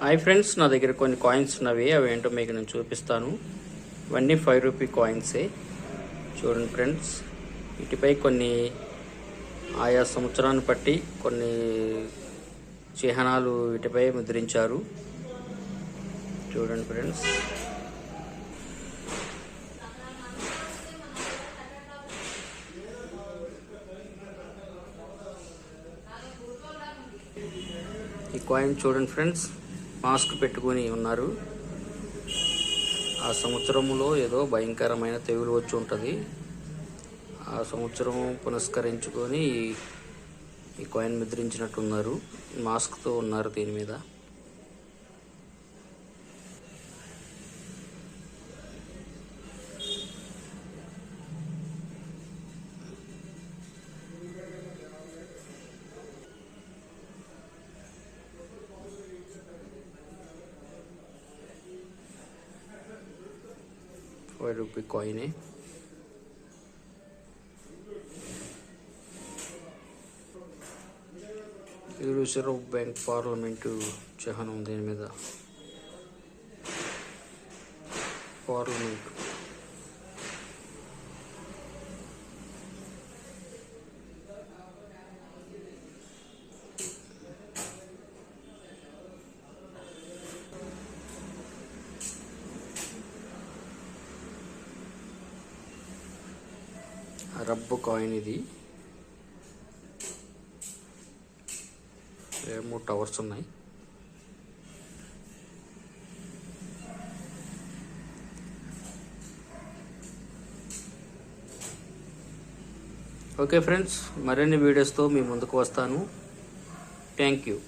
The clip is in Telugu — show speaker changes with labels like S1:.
S1: హాయ్ ఫ్రెండ్స్ నా దగ్గర కొన్ని కాయిన్స్ ఉన్నవి. అవి ఏంటో మీకు నేను చూపిస్తాను. ఇవన్నీ ఫైవ్ రూపీ కాయిన్సే. చూడండి ఫ్రెండ్స్ వీటిపై కొన్ని ఆయా సంవత్సరాన్ని బట్టి కొన్ని చిహ్నాలు వీటిపై ముద్రించారు. చూడండి ఫ్రెండ్స్. ఈ కాయిన్ చూడండి ఫ్రెండ్స్. మాస్క్ పెట్టుకొని ఉన్నారు. ఆ సంవత్సరంలో ఏదో భయంకరమైన తెగులు వచ్చి ఉంటుంది. ఆ సంవత్సరం పునస్కరించుకొని ఈ- ఈ కాయిన్ ముద్రించినట్టున్నారు. మాస్క్తో ఉన్నారు దీని మీద. ఫైవ్ రూపీ కాయినే ఇది రిజర్వ్ బ్యాంక్ పార్లమెంటు చిహ్నం దీని మీద పార్లమెంట్ రబ్బు కాయిన్ ఇది. ఏ మూడు టవర్స్ ఉన్నాయి. ఓకే ఫ్రెండ్స్ మరిన్ని వీడియోస్తో మీ ముందుకు వస్తాను. Thank you.